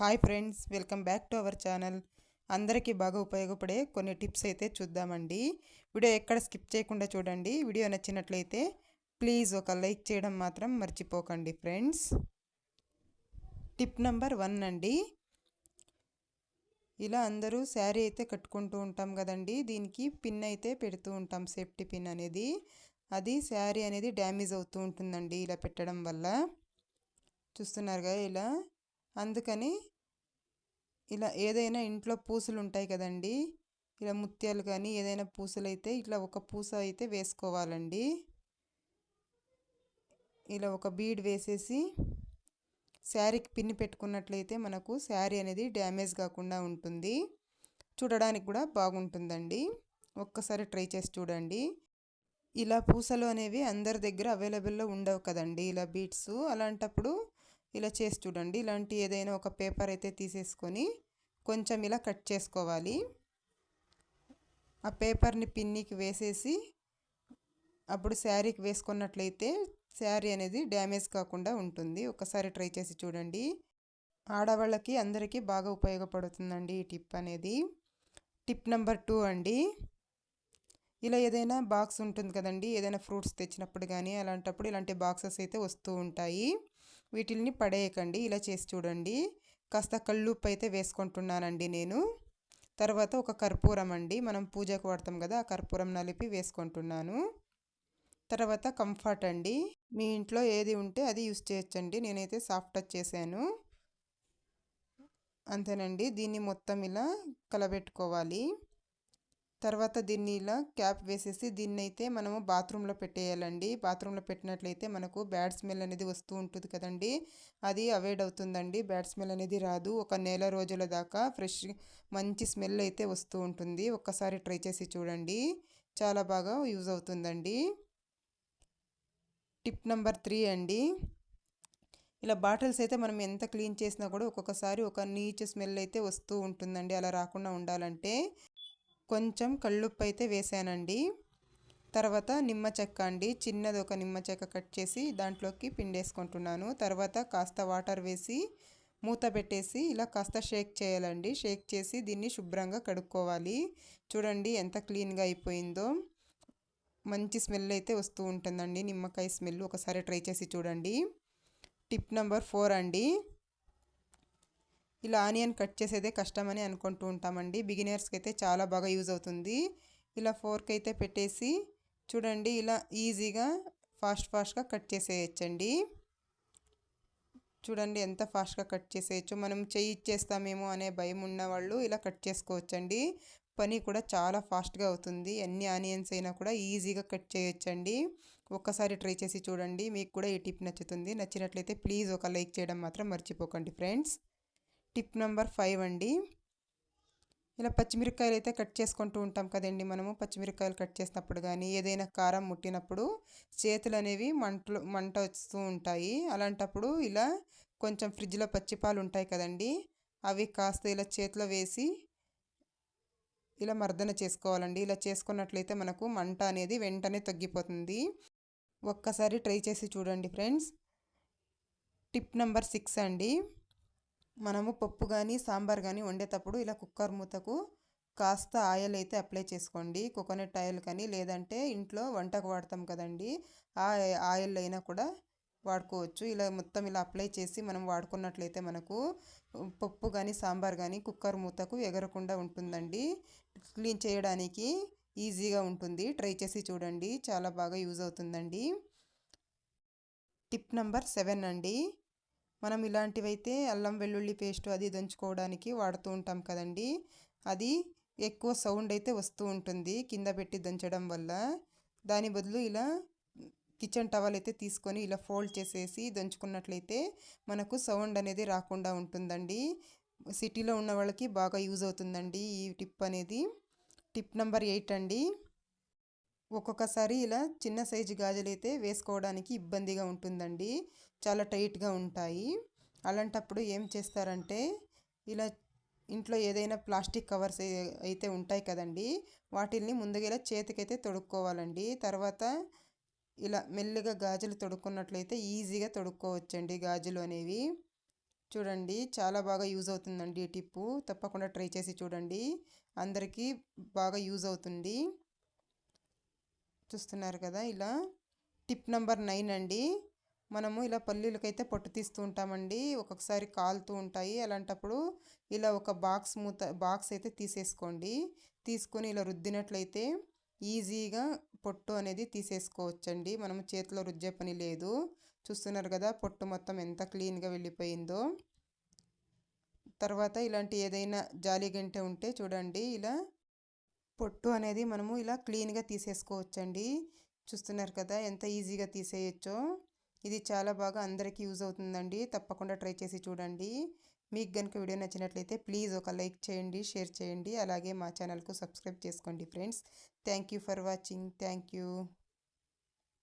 Hi friends welcome back to our channel. అందరికీ బాగా ఉపయోగపడే కొన్ని టిప్స్ అయితే చూద్దామండి. వీడియో ఎక్కడ స్కిప్ చేయకుండా చూడండి. వీడియో నచ్చినట్లయితే ప్లీజ్ ఒక లైక్ చేయడం మాత్రం మర్చిపోకండి ఫ్రెండ్స్. టిప్ నెంబర్ వన్ అండి. ఇలా అందరూ శారీ అయితే కట్టుకుంటూ ఉంటాం కదండి. దీనికి పిన్ అయితే పెడుతూ ఉంటాం సేఫ్టీ పిన్ అనేది. అది శారీ అనేది డ్యామేజ్ అవుతూ ఉంటుందండి ఇలా పెట్టడం వల్ల. చూస్తున్నారుగా ఇలా. అందుకని ఇలా ఏదైనా ఇంట్లో పూసలు ఉంటాయి కదండి ఇలా ముత్యాలు కానీ ఏదైనా పూసలు అయితే ఇట్లా ఒక పూస అయితే వేసుకోవాలండి. ఇలా ఒక బీడ్ వేసేసి శారీకి పిన్ని పెట్టుకున్నట్లయితే మనకు శారీ అనేది డ్యామేజ్ కాకుండా ఉంటుంది. చూడడానికి కూడా బాగుంటుందండి. ఒక్కసారి ట్రై చేసి చూడండి. ఇలా పూసలు అనేవి అందరి దగ్గర అవైలబుల్లో ఉండవు కదండి ఇలా బీట్స్ అలాంటప్పుడు ఇలా చేసి చూడండి. ఇలాంటి ఏదైనా ఒక పేపర్ అయితే తీసేసుకొని కొంచెం ఇలా కట్ చేసుకోవాలి. ఆ పేపర్ని పిన్నికి వేసేసి అప్పుడు శారీకి వేసుకున్నట్లయితే శారీ అనేది డ్యామేజ్ కాకుండా ఉంటుంది. ఒకసారి ట్రై చేసి చూడండి. ఆడవాళ్ళకి అందరికీ బాగా ఉపయోగపడుతుందండి ఈ టిప్ అనేది. టిప్ నెంబర్ టూ అండి. ఇలా ఏదైనా బాక్స్ ఉంటుంది కదండి. ఏదైనా ఫ్రూట్స్ తెచ్చినప్పుడు కానీ అలాంటప్పుడు ఇలాంటి బాక్సెస్ అయితే వస్తూ ఉంటాయి. వీటిల్ని పడేయకండి. ఇలా చేసి చూడండి. కాస్త కళ్ళుప్పు అయితే వేసుకుంటున్నానండి నేను. తర్వాత ఒక కర్పూరం అండి. మనం పూజకు వాడతాం కదా ఆ కర్పూరం నలిపి వేసుకుంటున్నాను. తర్వాత కంఫర్ట్ అండి. మీ ఇంట్లో ఏది ఉంటే అది యూస్ చేయొచ్చండి. నేనైతే సాఫ్ట్ టచ్ చేశాను. అంతేనండి. దీన్ని మొత్తం ఇలా కలబెట్టుకోవాలి. తర్వాత దీన్ని ఇలా క్యాప్ వేసేసి దీన్ని అయితే మనము బాత్రూంలో పెట్టేయాలండి. బాత్రూంలో పెట్టినట్లయితే మనకు బ్యాడ్ స్మెల్ అనేది వస్తూ ఉంటుంది కదండి. అది అవాయిడ్ అవుతుందండి. బ్యాడ్ స్మెల్ అనేది రాదు. ఒక నెల రోజుల దాకా ఫ్రెష్ మంచి స్మెల్ అయితే వస్తూ ఉంటుంది. ఒక్కసారి ట్రై చేసి చూడండి. చాలా బాగా యూజ్ అవుతుందండి. టిప్ నెంబర్ త్రీ అండి. ఇలా బాటిల్స్ అయితే మనం ఎంత క్లీన్ చేసినా కూడా ఒక్కొక్కసారి ఒక నీచ్ స్మెల్ అయితే వస్తూ ఉంటుందండి. అలా రాకుండా ఉండాలంటే. కొంచెం కళ్ళుప్పు అయితే వేసానండి. తర్వాత నిమ్మ చెక్క అండి. చిన్నది ఒక నిమ్మ చెక్క కట్ చేసి దాంట్లోకి పిండేసుకుంటున్నాను. తర్వాత కాస్త వాటర్ వేసి మూత పెట్టేసి ఇలా కాస్త షేక్ చేయాలండి. షేక్ చేసి దీన్ని శుభ్రంగా కడుక్కోవాలి. చూడండి ఎంత క్లీన్గా అయిపోయిందో. మంచి స్మెల్ అయితే వస్తూ ఉంటుందండి. నిమ్మకాయ స్మెల్ ఒకసారి ట్రై చేసి చూడండి. టిప్ నెంబర్ ఫోర్ అండి. ఇలా ఆనియన్ కట్ చేసేదే కష్టమని అనుకుంటూ ఉంటామండి. బిగినర్స్కి అయితే చాలా బాగా యూజ్ అవుతుంది. ఇలా ఫోర్క్ అయితే పెట్టేసి చూడండి ఇలా ఈజీగా ఫాస్ట్ ఫాస్ట్గా కట్ చేసేయచ్చండి. చూడండి ఎంత ఫాస్ట్గా కట్ చేసేయచ్చు. మనం చెయ్యి ఇచ్చేస్తామేమో అనే భయం ఉన్నవాళ్ళు ఇలా కట్ చేసుకోవచ్చండి. పని కూడా చాలా ఫాస్ట్గా అవుతుంది. ఎన్ని ఆనియన్స్ అయినా కూడా ఈజీగా కట్ చేయొచ్చండి. ఒక్కసారి ట్రై చేసి చూడండి. మీకు కూడా ఈ టిప్ నచ్చుతుంది. నచ్చినట్లయితే ప్లీజ్ ఒక లైక్ చేయడం మాత్రం మర్చిపోకండి ఫ్రెండ్స్. టిప్ నెంబర్ ఫైవ్ అండి. ఇలా పచ్చిమిరపకాయలు అయితే కట్ చేసుకుంటూ ఉంటాం కదండి మనము. పచ్చిమిరపకాయలు కట్ చేసినప్పుడు కానీ ఏదైనా కారం ముట్టినప్పుడు చేతులు అనేవి మంటలు మంట వస్తూ ఉంటాయి. అలాంటప్పుడు ఇలా కొంచెం ఫ్రిడ్జ్లో పచ్చిపాలు ఉంటాయి కదండి అవి కాస్త ఇలా చేతిలో వేసి ఇలా మర్దన చేసుకోవాలండి. ఇలా చేసుకున్నట్లయితే మనకు మంట అనేది వెంటనే తగ్గిపోతుంది. ఒక్కసారి ట్రై చేసి చూడండి ఫ్రెండ్స్. టిప్ నెంబర్ సిక్స్ అండి. మనము పప్పు కానీ సాంబార్ కానీ వండేటప్పుడు ఇలా కుక్కర్ మూతకు కాస్త ఆయిల్ అయితే అప్లై చేసుకోండి. కోకోనట్ ఆయిల్ కానీ లేదంటే ఇంట్లో వంటకు వాడతాం కదండి ఆ ఆయిల్ అయినా కూడా వాడుకోవచ్చు. ఇలా మొత్తం ఇలా అప్లై చేసి మనం వాడుకున్నట్లయితే మనకు పప్పు కానీ సాంబార్ కానీ కుక్కర్ మూతకు ఎగరకుండా ఉంటుందండి. క్లీన్ చేయడానికి ఈజీగా ఉంటుంది. ట్రై చేసి చూడండి. చాలా బాగా యూజ్ అవుతుందండి. టిప్ నెంబర్ సెవెన్ అండి. మనం ఇలాంటివైతే అల్లం వెల్లుల్లి పేస్ట్ అది దంచుకోవడానికి వాడుతూ ఉంటాం కదండి. అది ఎక్కువ సౌండ్ అయితే వస్తూ ఉంటుంది కింద పెట్టి దంచడం వల్ల. దాని బదులు ఇలా కిచెన్ టవల్ అయితే తీసుకొని ఇలా ఫోల్డ్ చేసేసి దంచుకున్నట్లయితే మనకు సౌండ్ అనేది రాకుండా ఉంటుందండి. సిటీలో ఉన్న వాళ్ళకి బాగా యూజ్ అవుతుందండి ఈ టిప్ అనేది. టిప్ నెంబర్ ఎయిట్ అండి. ఒక్కొక్కసారి ఇలా చిన్న సైజు గాజులు అయితే వేసుకోవడానికి ఇబ్బందిగా ఉంటుందండి. చాలా టైట్గా ఉంటాయి. అలాంటప్పుడు ఏం చేస్తారంటే ఇలా ఇంట్లో ఏదైనా ప్లాస్టిక్ కవర్స్ అయితే ఉంటాయి కదండి వాటిల్ని ముందుగా ఇలా చేతికైతే తొడుక్కోవాలండి. తర్వాత ఇలా మెల్లిగా గాజులు తొడుక్కున్నట్లయితే ఈజీగా తొడుక్కోవచ్చండి గాజులు అనేవి. చూడండి చాలా బాగా యూజ్ అవుతుందండి ఈ టిప్పు. తప్పకుండా ట్రై చేసి చూడండి. అందరికీ బాగా యూజ్ అవుతుంది. చూస్తున్నారు కదా ఇలా టిప్ నెంబర్ నైన్ అండి. మనము ఇలా పల్లీలకైతే పొట్టు తీస్తూ ఉంటామండి. ఒక్కొక్కసారి కాలుతూ ఉంటాయి. అలాంటప్పుడు ఇలా ఒక బాక్స్ మూత బాక్స్ అయితే తీసేసుకోండి. తీసుకొని ఇలా రుద్దినట్లయితే ఈజీగా పొట్టు అనేది తీసేసుకోవచ్చండి. మనము చేతిలో రుద్దే పని లేదు. చూస్తున్నారు కదా పొట్టు మొత్తం ఎంత క్లీన్గా వెళ్ళిపోయిందో. తర్వాత ఇలాంటి ఏదైనా జాలి గంటె ఉంటే చూడండి ఇలా పొట్టు అనేది మనము ఇలా క్లీన్గా తీసేసుకోవచ్చండి. చూస్తున్నారు కదా ఎంత ఈజీగా తీసేయచ్చో. ఇది చాలా బాగా అందరికీ యూజ్ అవుతుందండి. తప్పకుండా ట్రై చేసి చూడండి. మీకు కనుక వీడియో నచ్చినట్లయితే ప్లీజ్ ఒక లైక్ చేయండి షేర్ చేయండి. అలాగే మా ఛానల్కు సబ్స్క్రైబ్ చేసుకోండి friends. Thank you for watching. Thank you.